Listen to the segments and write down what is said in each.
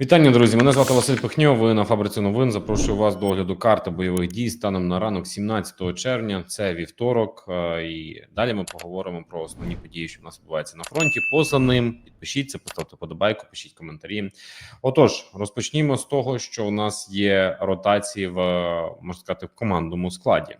Вітання, друзі. Мене звати Василь Пихньов. Ви на фабриці новин. Запрошую вас до огляду карти бойових дій станом на ранок 17 червня. Це вівторок. е, І далі ми поговоримо про основні події, що в нас відбуваються на фронті. Поза ним підпишіться, поставте подобайку, пишіть коментарі. Отож, розпочнімо з того, що у нас є ротації в можна сказати в командному складі.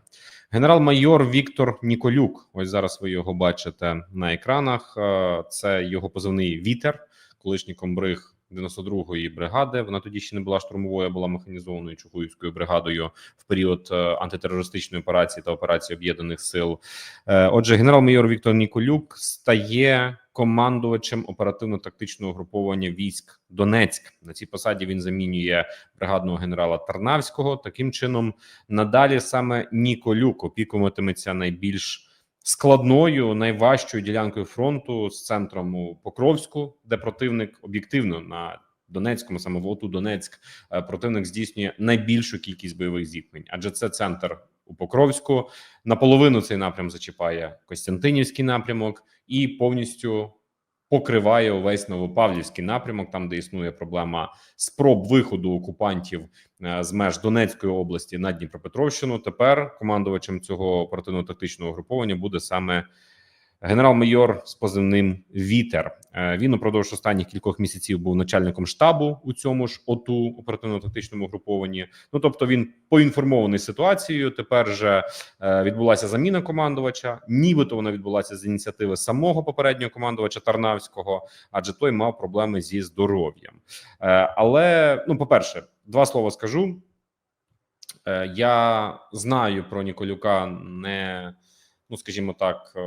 Генерал-майор Віктор Ніколюк. Ось зараз ви його бачите на екранах. Е, Це його позивний вітер, колишній комбриг 92-ї бригади. Вона тоді ще не була штурмовою, а була механізованою Чугуївською бригадою в період е, антитерористичної операції та операції об'єднаних сил. Е, Отже, генерал-майор Віктор Ніколюк стає командувачем оперативно-тактичного груповання військ Донецьк. На цій посаді він замінює бригадного генерала Тарнавського. Таким чином, надалі саме Ніколюк опікуватиметься найбільш складною, найважчою ділянкою фронту з центром у Покровську, де противник об'єктивно на Донецькому, саме Воту, Донецьк, е, противник здійснює найбільшу кількість бойових зіткнень, адже це центр у Покровську. Наполовину цей напрям зачіпає Костянтинівський напрямок і повністю покриває увесь Новопавлівський напрямок, там де існує проблема спроб виходу окупантів е, з меж Донецької області на Дніпропетровщину. Тепер командувачем цього оперативно-тактичного груповання буде саме генерал-майор з позивним Вітер. Е, Він упродовж останніх кількох місяців був начальником штабу у цьому ж ОТУ оперативно-тактичному групованні. Ну тобто він поінформований ситуацією. Тепер же е, відбулася заміна командувача. Нібито вона відбулася з ініціативи самого попереднього командувача Тарнавського, адже той мав проблеми зі здоров'ям. Е, Але ну, по перше, два слова скажу. Я знаю про Ніколюка не ну скажімо так, е,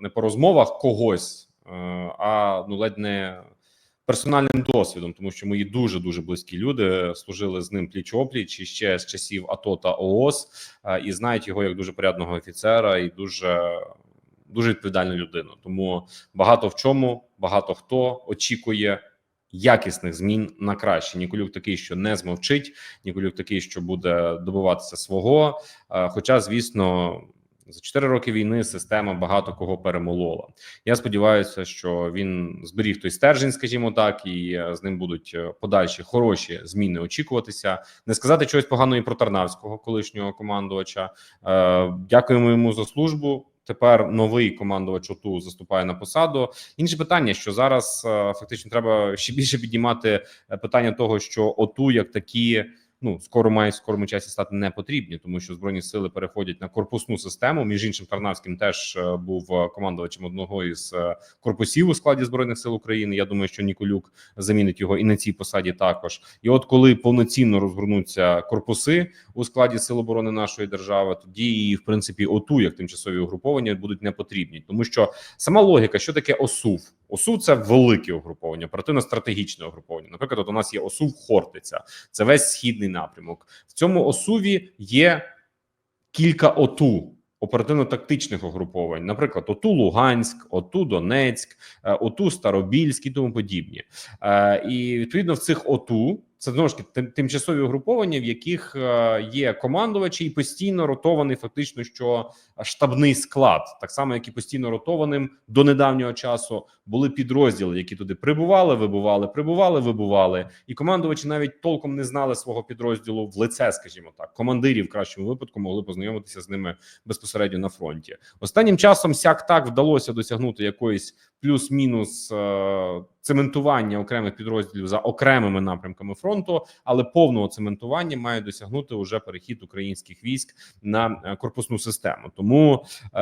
не по розмовах когось, е, а ну ледь не персональним досвідом, тому що мої дуже дуже близькі люди служили з ним пліч опліч і ще з часів АТО та ООС, е, і знають його як дуже порядного офіцера і дуже. Дуже відповідальну людину, тому багато в чому, багато хто очікує якісних змін на краще. Ніколюк такий, що не змовчить. Ніколюк такий, що буде добиватися свого. Хоча, звісно, за 4 роки війни система багато кого перемолола. Я сподіваюся, що він зберіг той стержень, скажімо так, і е, з ним будуть е, подальші хороші зміни очікуватися. Не сказати чогось поганого і про Тарнавського, колишнього командувача. Е, Дякуємо йому за службу. Тепер новий командувач ОТУ заступає на посаду. Інше питання, що зараз фактично треба ще більше піднімати питання того, що ОТУ як такі. Ну, скоро в скорому часі стати не потрібні, тому що збройні сили переходять на корпусну систему. Між іншим, Тарнавським теж е, був е, командувачем одного із е, корпусів у складі збройних сил України. Я думаю, що Ніколюк замінить його і на цій посаді також. І от коли повноцінно розгорнуться корпуси у складі сил оборони нашої держави, тоді і в принципі ОТУ як тимчасові угруповання будуть не потрібні, тому що сама логіка, що таке ОСУВ. ОСУ це велике угруповання, оперативно-стратегічне угруповання. Наприклад, от у нас є ОСУВ Хортиця, це весь східний напрямок. В цьому ОСУВі є кілька ОТУ. Оперативно-тактичних угруповань, наприклад, ОТУ Луганськ, ОТУ Донецьк, е, ОТУ Старобільськ і тому подібні. Е, І відповідно в цих ОТУ це знову ж таки тимчасові угруповання, в яких е, є командувачі, і постійно ротований фактично що штабний склад, так само як і постійно ротованим до недавнього часу були підрозділи, які туди прибували, вибували, прибували, вибували, і командувачі навіть толком не знали свого підрозділу в лице, скажімо так. Командирі в кращому випадку могли познайомитися з ними безпосередньо на фронті. Останнім часом сяк так вдалося досягнути якоїсь плюс-мінус е, цементування окремих підрозділів за окремими напрямками фронту, але повного цементування має досягнути уже перехід українських військ на е, корпусну систему. Тому е,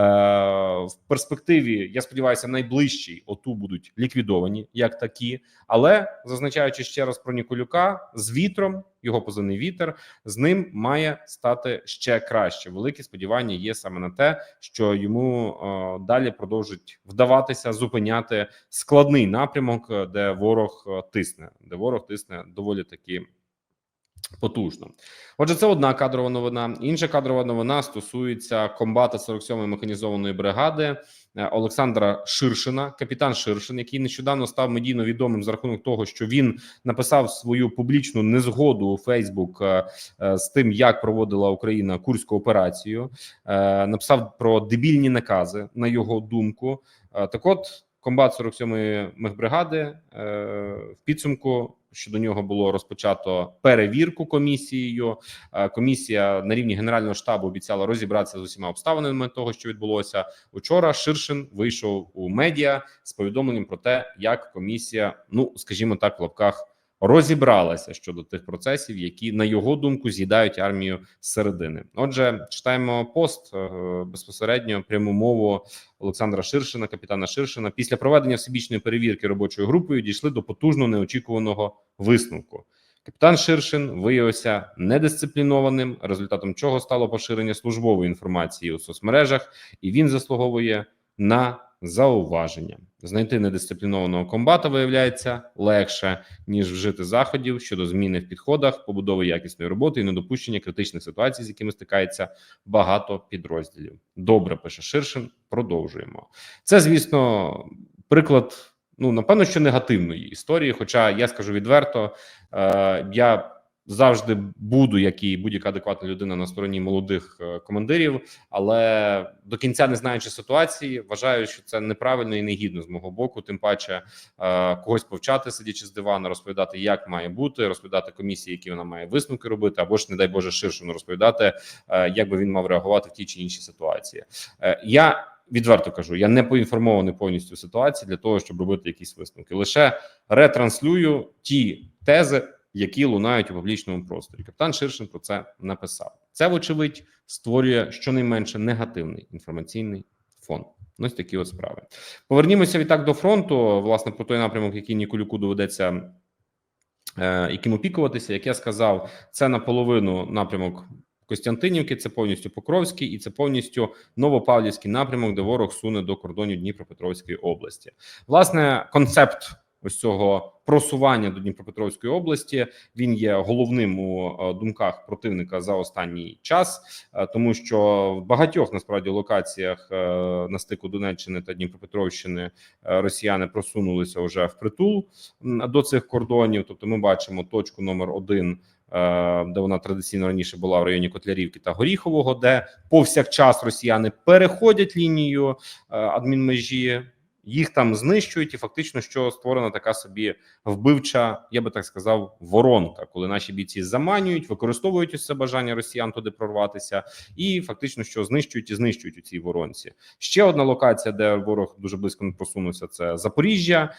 в перспективі я сподіваюся, найближчі ОТУ будуть ліквідовані як такі, але зазначаючи ще раз про Ніколюка з вітром. Його позивний вітер з ним має стати ще краще. Великі сподівання є саме на те, що йому е, далі продовжить вдаватися зупиняти складний напрямок, де ворог е, тисне, де ворог тисне доволі таки. Потужно, отже, це одна кадрова новина. Інша кадрова новина стосується комбата 47-ї механізованої бригади е, Олександра Ширшина, капітан Ширшин, який нещодавно став медійно відомим за рахунок того, що він написав свою публічну незгоду у Фейсбук е, з тим, як проводила Україна курську операцію. Написав про дебільні накази на його думку. Так, от комбат 47-ї мехбригади е, в підсумку Щодо нього було розпочато перевірку комісією. Е, Комісія на рівні генерального штабу обіцяла розібратися з усіма обставинами того, що відбулося учора. Ширшин вийшов у медіа з повідомленням про те, як комісія, ну скажімо так, в лапках розібралася щодо тих процесів, які на його думку з'їдають армію зсередини. Отже, читаємо пост е, безпосередньо пряму мову Олександра Ширшина, капітана Ширшина. Після проведення всебічної перевірки робочою групою дійшли до потужно неочікуваного висновку. Капітан Ширшин виявився недисциплінованим, результатом чого стало поширення службової інформації у соцмережах, і він заслуговує на зауваження. Знайти недисциплінованого комбата виявляється легше ніж вжити заходів щодо зміни в підходах, побудови якісної роботи і недопущення критичних ситуацій, з якими стикається багато підрозділів. Добре пише Ширшин. Продовжуємо. Це, звісно, приклад. Ну, напевно, що негативної історії. Хоча я скажу відверто, е, я завжди буду, як і будь-яка адекватна людина на стороні молодих е, командирів, але до кінця не знаючи ситуації, вважаю, що це неправильно і негідно з мого боку. Тим паче е, когось повчати, сидячи з дивана, розповідати, як має бути, розповідати комісії, які вона має висновки робити, або ж не дай Боже ширшому розповідати, е, як би він мав реагувати в тій чи іншій ситуації. Я відверто кажу, я не поінформований повністю ситуації для того, щоб робити якісь висновки. Лише ретранслюю ті тези, які лунають у публічному просторі. Капітан Ширшин про це написав. Це, вочевидь, створює щонайменше негативний інформаційний фон. Ось такі от справи. Повернімося відтак до фронту. Власне, про той напрямок, який Ніколюку доведеться е, яким опікуватися. Як я сказав, це наполовину напрямок Костянтинівки, це повністю Покровський, і це повністю Новопавлівський напрямок, де ворог суне до кордонів Дніпропетровської області. Власне, концепт ось цього просування до Дніпропетровської області він є головним у е, думках противника за останній час, е, тому що в багатьох насправді локаціях е, на стику Донеччини та Дніпропетровщини росіяни просунулися вже в притул до цих кордонів. Тобто, ми бачимо точку номер один. Де вона традиційно раніше була в районі Котлярівки та Горіхового, де повсякчас росіяни переходять лінію адмінмежі, їх там знищують, і фактично, що створена така собі вбивча, я би так сказав, воронка, коли наші бійці заманюють, використовують це бажання росіян туди прорватися, і фактично, що знищують і знищують у цій воронці. Ще одна локація, де ворог дуже близько не просунувся, це Запоріжжя,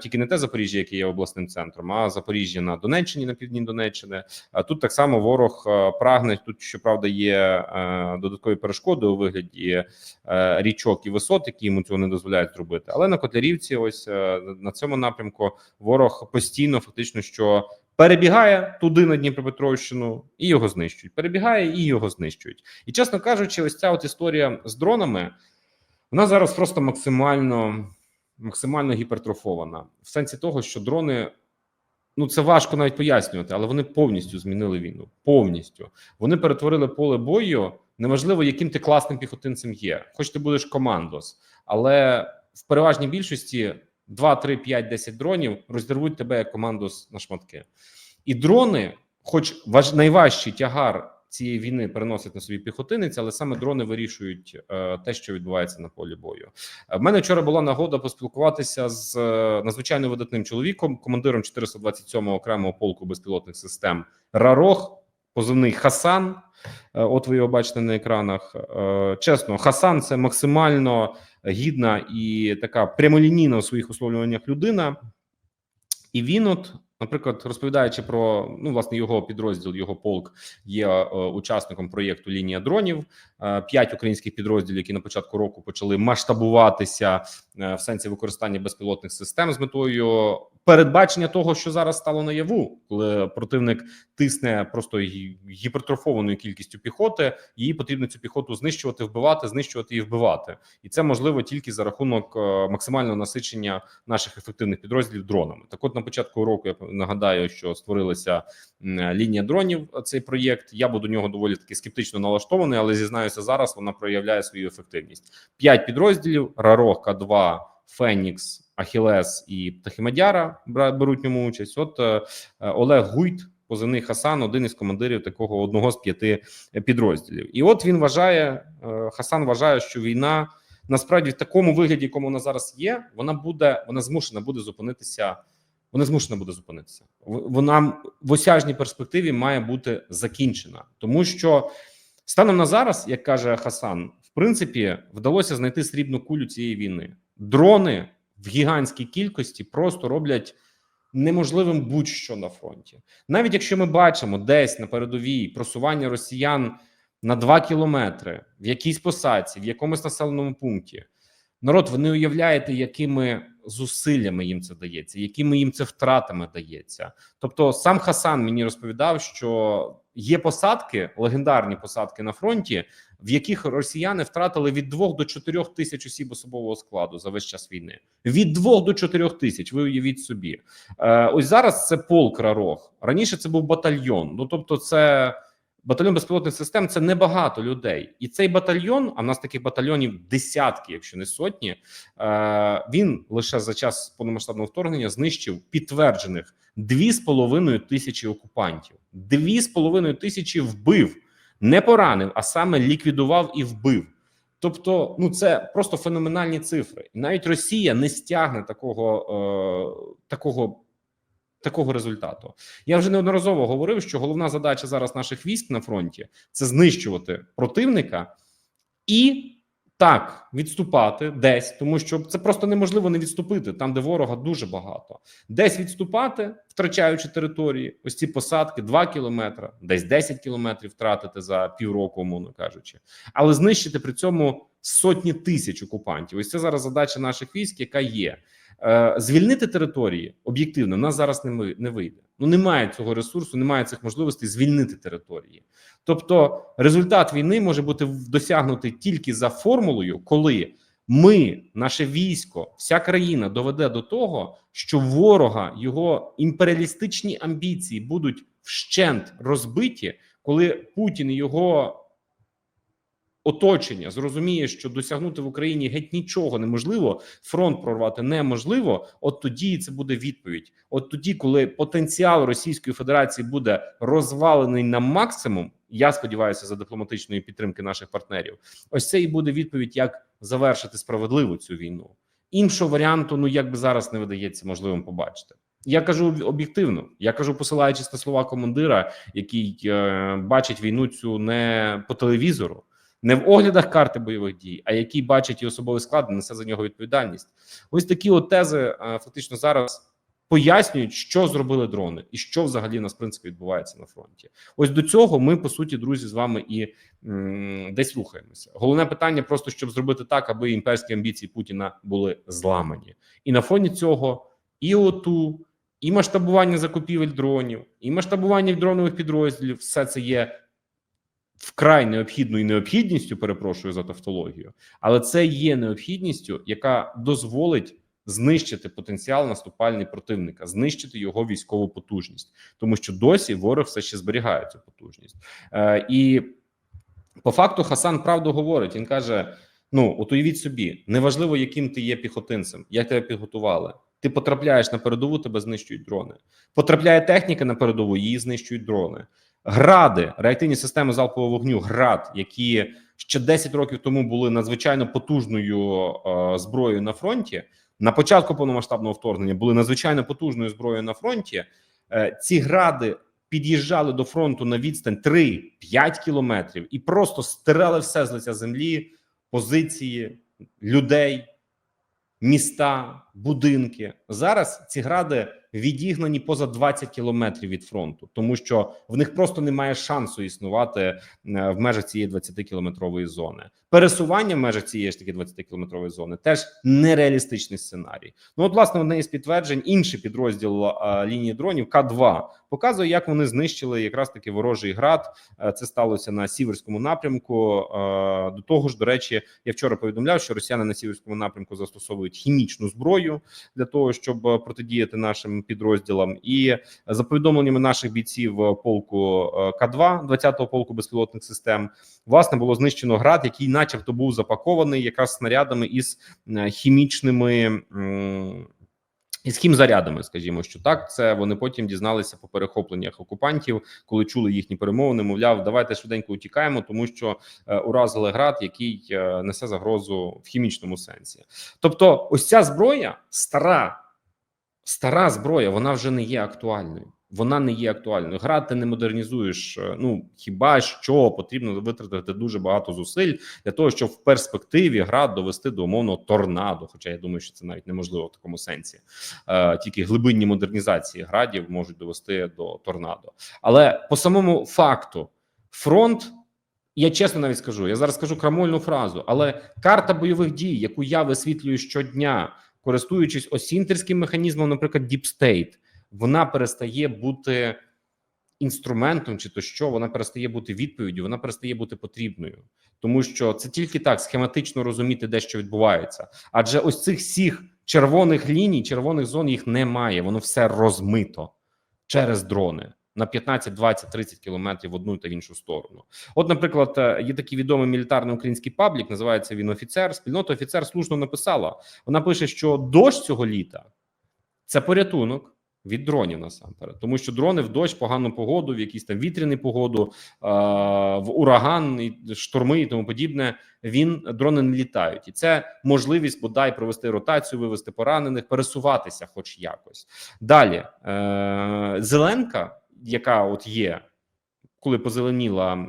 тільки не те Запоріжжя, яке є обласним центром, а Запоріжжя на Донеччині, на півдні Донеччини. Тут так само ворог е, прагне. Тут щоправда є е, додаткові перешкоди у вигляді е, річок і висот, які йому цього не дозволяють зробити. Але на Котлярівці, ось е, на цьому напрямку, ворог постійно фактично що перебігає туди на Дніпропетровщину і його знищують. Перебігає і його знищують. І чесно кажучи, ось ця от історія з дронами вона зараз просто максимально максимально гіпертрофована в сенсі того, що дрони. Ну, це важко навіть пояснювати, але вони повністю змінили війну. Повністю вони перетворили поле бою. Неважливо, яким ти класним піхотинцем є, хоч ти будеш командос, але в переважній більшості 2, 3, 5, 10 дронів роздервуть тебе як командос на шматки. І дрони, хоч важ найважчий тягар цієї війни переносить на собі піхотинець, але саме дрони вирішують е, те, що відбувається на полі бою. Е, В мене вчора була нагода поспілкуватися з е, надзвичайно видатним чоловіком, командиром 427-го окремого полку безпілотних систем Рарох, позивний Хасан. Е, От ви його бачите на екранах. Е, Чесно, Хасан це максимально гідна і така прямолінійна у своїх условлюваннях людина. І він, от, наприклад, розповідаючи про ну, власне, його підрозділ, його полк є е, учасником проєкту Лінія дронів. П'ять українських підрозділів, які на початку року почали масштабуватися в сенсі використання безпілотних систем з метою передбачення того, що зараз стало наяву, коли противник тисне просто гіпертрофованою кількістю піхоти. Її потрібно цю піхоту знищувати, вбивати, знищувати і вбивати. І це можливо тільки за рахунок е, максимального насичення наших ефективних підрозділів дронами. Так, от на початку року я нагадаю, що створилася лінія дронів. е, Цей проєкт. Я буду нього доволі таки скептично налаштований, але зізнаюся, зараз вона проявляє свою ефективність. П'ять підрозділів: Рарох, К2, Фенікс, Ахілес і Птахімадяра бра- беруть в ньому участь. От е, Олег Гуйт. Позивний Хасан, один із командирів такого одного з п'яти е, підрозділів, і от він вважає е, Хасан вважає, що війна насправді в такому вигляді, якому вона зараз є, вона буде вона змушена буде зупинитися вона змушена буде зупинитися. Вона в осяжній перспективі має бути закінчена, тому що станом на зараз, як каже Хасан, в принципі, вдалося знайти срібну кулю цієї війни. Дрони в гігантській кількості просто роблять неможливим будь-що на фронті. Навіть якщо ми бачимо десь на передовій просування росіян на 2 кілометри в якійсь посадці, в якомусь населеному пункті. Народ, ви не уявляєте, якими зусиллями їм це дається, якими їм це втратами дається. Тобто, сам Хасан мені розповідав, що є посадки, легендарні посадки на фронті, в яких росіяни втратили від 2 до 4 тисяч осіб особового складу за весь час війни. Від 2 до 4 тисяч. Ви уявіть собі. Е, ось зараз це полк Рарох. Раніше це був батальйон. Ну тобто, це батальйон безпілотних систем це небагато людей, і цей батальйон, а в нас таких батальйонів десятки, якщо не сотні. Е, він лише за час повномасштабного вторгнення знищив підтверджених 2,5 тисячі окупантів. 2,5 тисячі вбив, не поранив, а саме ліквідував і вбив. Тобто, ну це просто феноменальні цифри. Навіть Росія не стягне такого, е, такого, такого результату. Я вже неодноразово говорив, що головна задача зараз наших військ на фронті це знищувати противника і так відступати десь, тому що це просто неможливо не відступити там, де ворога дуже багато. Десь відступати, втрачаючи території, ось ці посадки 2 кілометри, десь 10 кілометрів втратити за півроку, умовно кажучи, але знищити при цьому сотні тисяч окупантів. Ось це зараз задача наших військ, яка є. Е, Звільнити території об'єктивно нас зараз не не вийде. Ну немає цього ресурсу, немає цих можливостей звільнити території. Тобто, результат війни може бути досягнутий тільки за формулою, коли ми, наше військо, вся країна доведе до того, що ворога його імперіалістичні амбіції будуть вщент розбиті, коли Путін і його оточення зрозуміє, що досягнути в Україні геть нічого неможливо, фронт прорвати неможливо. От тоді це буде відповідь. От тоді, коли потенціал Російської Федерації буде розвалений на максимум, я сподіваюся, за дипломатичної підтримки наших партнерів. Ось це і буде відповідь, як завершити справедливо цю війну. Іншого варіанту, ну як би зараз не видається можливим побачити. Я кажу об'єктивно. Я кажу, посилаючись на слова командира, який е, бачить війну цю не по телевізору, не в оглядах карти бойових дій, а який бачить і особовий склад, несе за нього відповідальність. Ось такі от тези е, фактично зараз пояснюють, що зробили дрони, і що взагалі нас в принципі відбувається на фронті. Ось до цього ми по суті, друзі, з вами і м, десь рухаємося. Головне питання просто щоб зробити так, аби імперські амбіції Путіна були зламані, і на фоні цього і ОТУ, і масштабування закупівель дронів, і масштабування дронових підрозділів все це є вкрай необхідною необхідністю. Перепрошую за тавтологію, але це є необхідністю, яка дозволить знищити потенціал наступальний противника, знищити його військову потужність, тому що досі ворог все ще зберігає цю потужність. Е, і по факту Хасан правду говорить. Він каже: Ну, от уявіть собі, неважливо, яким ти є піхотинцем, як тебе підготували. Ти потрапляєш на передову, тебе знищують дрони. Потрапляє техніка на передову, її знищують дрони. Гради, реактивні системи залпового вогню, град, які ще 10 років тому були надзвичайно потужною е, зброєю на фронті. На початку повномасштабного вторгнення були надзвичайно потужною зброєю на фронті. Е, ці гради під'їжджали до фронту на відстань 3-5 кілометрів і просто стирали все з лиця землі, позиції людей, міста, будинки. Зараз ці гради відігнані поза 20 кілометрів від фронту, тому що в них просто немає шансу існувати е, в межах цієї 20 кілометрової зони. Пересування в межах цієї ж таки 20 кілометрової зони теж нереалістичний сценарій. Ну, от, власне, одне із підтверджень, інший підрозділ а, лінії дронів К2 показує, як вони знищили якраз таки ворожий град. Е, Це сталося на сіверському напрямку. Е, До того ж, до речі, я вчора повідомляв, що росіяни на сіверському напрямку застосовують хімічну зброю для того, щоб е, протидіяти нашим підрозділам. І за повідомленнями наших бійців е, полку е, К2, 20-го полку безпілотних систем, власне було знищено град, який, начебто, був запакований якраз снарядами із е, хімічними. із хімзарядами, скажімо, що так, це вони потім дізналися по перехопленнях окупантів, коли чули їхні перемовини. Мовляв, давайте швиденько утікаємо, тому що е, уразили град, який е, несе загрозу в хімічному сенсі. Тобто, ось ця зброя стара, стара зброя, вона вже не є актуальною. Вона не є актуальною. Град ти не модернізуєш. е, Ну хіба що потрібно витратити дуже багато зусиль для того, щоб в перспективі град довести до умовного торнадо. Хоча я думаю, що це навіть неможливо в такому сенсі. Е, Тільки глибинні модернізації градів можуть довести до торнадо. Але по самому факту фронт. Я чесно навіть скажу, я зараз скажу крамольну фразу, але карта бойових дій, яку я висвітлюю щодня, користуючись осінтерським механізмом, наприклад, Deep State, вона перестає бути інструментом, чи то що вона перестає бути відповіддю, вона перестає бути потрібною, тому що це тільки так схематично розуміти, де що відбувається. Адже ось цих всіх червоних ліній, червоних зон їх немає. Воно все розмито через дрони. На 15, 20, 30 кілометрів в одну та в іншу сторону. От, наприклад, е, є такий відомий мілітарний український паблік, називається він офіцер. Спільнота офіцер слушно написала. Вона пише, що дощ цього літа це порятунок від дронів насамперед, тому що дрони в дощ, погану погоду, в якісь там вітряну погоду, е, в ураган, і шторми і тому подібне. Він дрони не літають, і це можливість бодай провести ротацію, вивести поранених, пересуватися, хоч якось. Далі е, Зеленка, яка от є, коли позеленіла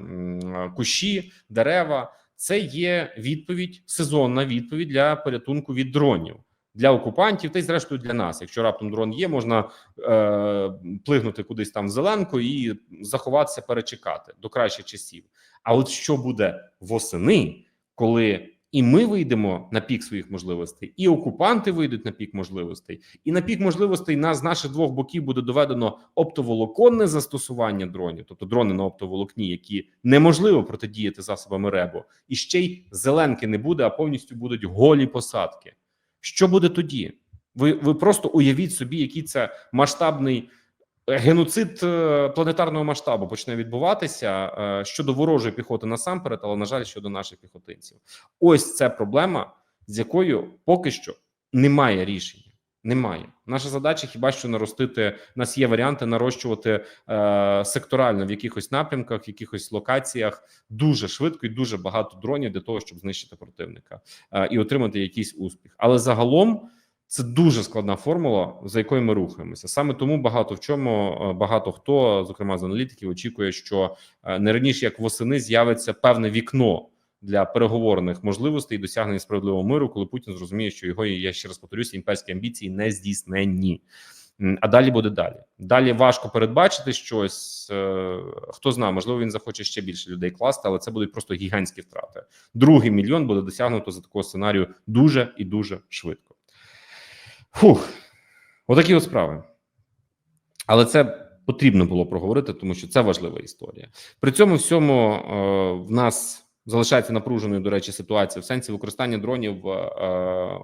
кущі, дерева, це є відповідь, сезонна відповідь для порятунку від дронів для окупантів, та й зрештою для нас. Якщо раптом дрон є, можна е, плигнути кудись там в зеленку і заховатися, перечекати до кращих часів. А от що буде восени, коли і ми вийдемо на пік своїх можливостей, і окупанти вийдуть на пік можливостей, і на пік можливостей нас з наших двох боків буде доведено оптоволоконне застосування дронів, тобто дрони на оптоволокні, які неможливо протидіяти засобами РЕБО, і ще й зеленки не буде, а повністю будуть голі посадки. Що буде тоді? Ви ви просто уявіть собі, який це масштабний геноцид е, планетарного масштабу почне відбуватися е, щодо ворожої піхоти насамперед, але на жаль, щодо наших піхотинців. Ось це проблема, з якою поки що немає рішення. Немає. Наша задача хіба що наростити. У нас є варіанти нарощувати е, секторально в якихось напрямках, в якихось локаціях дуже швидко і дуже багато дронів для того, щоб знищити противника е, і отримати якийсь успіх. Але загалом це дуже складна формула, за якою ми рухаємося. Саме тому багато в чому е, багато хто, зокрема з аналітиків, очікує, що е, не раніше як восени з'явиться певне вікно для переговорних можливостей і досягнення справедливого миру, коли Путін зрозуміє, що його я ще раз повторюся, імперські амбіції не здійсненні. М, А далі буде далі. Далі важко передбачити щось. Е, Хто знає, можливо, він захоче ще більше людей класти, але це будуть просто гігантські втрати. Другий мільйон буде досягнуто за такого сценарію дуже і дуже швидко. Фух, отакі от справи. Але це потрібно було проговорити, тому що це важлива історія. При цьому всьому е, в нас залишається напруженою, до речі, ситуація в сенсі використання дронів. Е,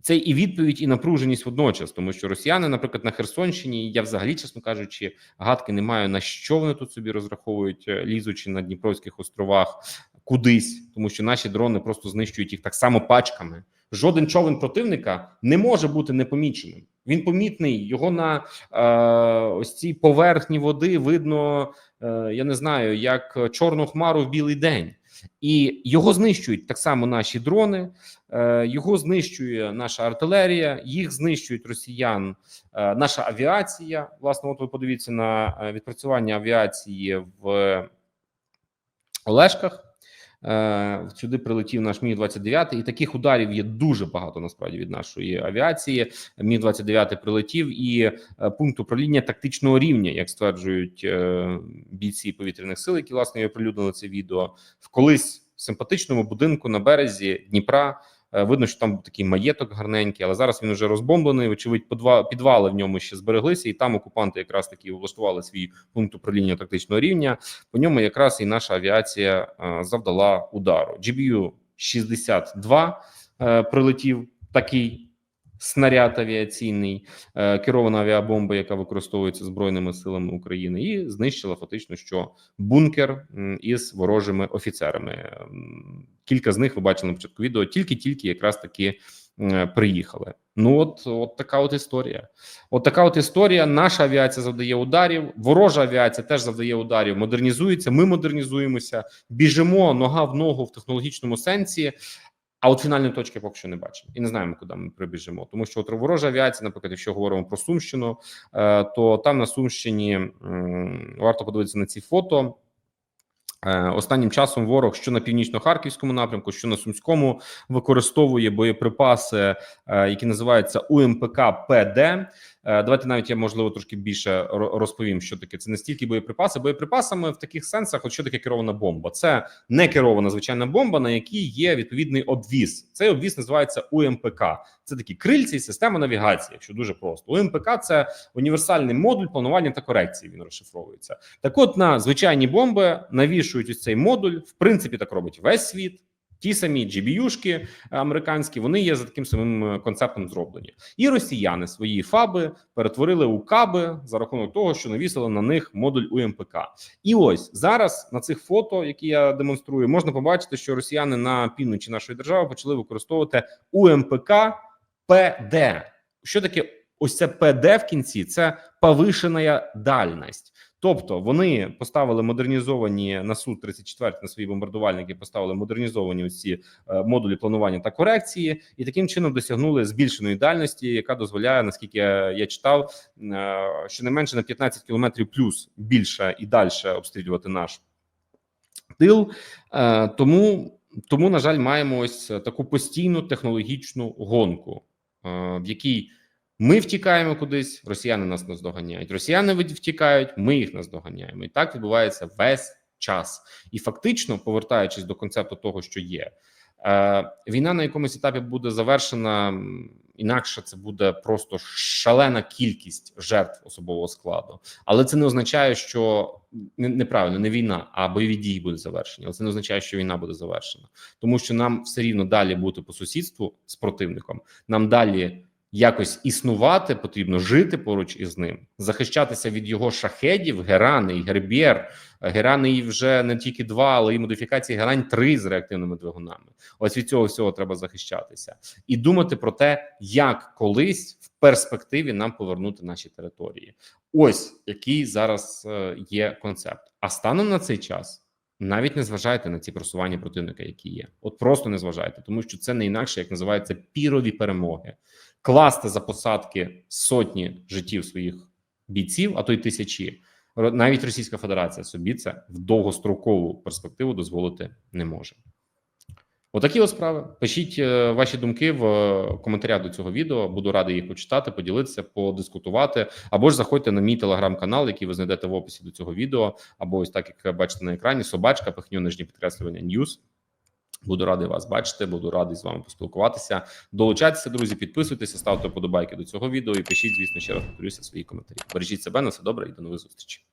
це і відповідь, і напруженість водночас, тому що росіяни, наприклад, на Херсонщині, я взагалі, чесно кажучи, гадки не маю на що вони тут собі розраховують, е, лізучи на Дніпровських островах кудись, тому що наші дрони просто знищують їх так само пачками. Жоден човен противника не може бути непоміченим. Він помітний. Його на е, ось цій поверхні води видно. Е, я не знаю, як чорну хмару в білий день, і його знищують так само наші дрони. Е, його знищує наша артилерія, їх знищують росіян, е, наша авіація. Власне, от ви подивіться на е, відпрацювання авіації в Олешках. Е, Сюди прилетів наш Мі 29 і таких ударів є дуже багато насправді від нашої авіації. Мі 29 прилетів, і е, пункт управління тактичного рівня, як стверджують е, бійці повітряних сил, які власне оприлюднили це відео в колись симпатичному будинку на березі Дніпра. Е, Видно, що там такий маєток гарненький, але зараз він вже розбомблений. Вочевидь, подва- підвали в ньому ще збереглися, і там окупанти якраз таки влаштували свій пункт управління тактичного рівня. По ньому якраз і наша авіація е, завдала удару. GBU 62 е, прилетів такий снаряд авіаційний, керована авіабомба, яка використовується збройними силами України, і знищила фактично що бункер із ворожими офіцерами. Кілька з них ви бачили на початку відео, тільки-тільки якраз таки е, приїхали. Ну от, от така от історія. От така от історія. Наша авіація завдає ударів, ворожа авіація теж завдає ударів, модернізується. Ми модернізуємося, біжимо нога в ногу в технологічному сенсі. А от фінальної точки поки що не бачимо і не знаємо, куди ми прибіжимо. Тому що от ворожа авіація, наприклад, якщо говоримо про Сумщину, е, то там на Сумщині варто подивитися на ці фото. Е, Останнім часом ворог, що на північно-харківському напрямку, що на сумському, використовує боєприпаси, е, які називаються УМПК ПД. Е, Давайте навіть я можливо трошки більше ро- розповім, що таке. Це не стільки боєприпаси. Боєприпасами в таких сенсах, от що таке керована бомба. Це не керована звичайна бомба, на якій є відповідний обвіз. Цей обвіз називається УМПК. Це такі крильці і система навігації, якщо дуже просто. УМПК це універсальний модуль планування та корекції. Він розшифровується. Так, от на звичайні бомби навішують ось цей модуль. В принципі, так робить весь світ. Ті самі GBU-шки американські, вони є за таким самим е, концептом зроблені. І росіяни свої фаби перетворили у каби за рахунок того, що навісили на них модуль УМПК. І ось зараз на цих фото, які я демонструю, можна побачити, що росіяни на півночі нашої держави почали використовувати УМПК ПД. Що таке ось це ПД в кінці? Це повишена дальність. Тобто вони поставили модернізовані на су 34 на свої бомбардувальники, поставили модернізовані ці е, модулі планування та корекції, і таким чином досягнули збільшеної дальності, яка дозволяє, наскільки я, читав, е, щонайменше на 15 кілометрів плюс більше і далі обстрілювати наш тил. Е, Тому, тому, на жаль, маємо ось таку постійну технологічну гонку, в якій ми втікаємо кудись, росіяни нас наздоганяють. Росіяни втікають, ми їх наздоганяємо. І так відбувається весь час. І фактично, повертаючись до концепту того, що є, е, війна на якомусь етапі буде завершена. Інакше це буде просто шалена кількість жертв особового складу, але це не означає, що неправильно не війна, а бойові дії будуть завершені. Але це не означає, що війна буде завершена, тому що нам все рівно далі бути по сусідству з противником. Нам далі якось існувати потрібно, жити поруч із ним, захищатися від його шахедів, герани гербєр. Герани вже не тільки два, але і модифікації герань 3 з реактивними двигунами. Ось від цього всього треба захищатися і думати про те, як колись в перспективі нам повернути наші території. Ось який зараз е, є концепт. А станом на цей час навіть не зважайте на ці просування противника, які є. От просто не зважайте, тому що це не інакше, як називається пірові перемоги. Класти за посадки сотні життів своїх бійців, а то й тисячі. Навіть Російська Федерація собі це в довгострокову перспективу дозволити не може. Отакі от справи. Пишіть е, ваші думки в е, коментарях до цього відео. Буду радий їх почитати, поділитися, подискутувати. Або ж заходьте на мій телеграм-канал, який ви знайдете в описі до цього відео, або ось так, як бачите на екрані, собачка, пихню нижнє підкреслювання Ньюс. Буду радий вас бачити, буду радий з вами поспілкуватися. Долучайтеся, друзі, підписуйтеся, ставте подобайки до цього відео і пишіть, звісно, ще раз повторюся свої коментарі. Бережіть себе на все добре і до нових зустрічей.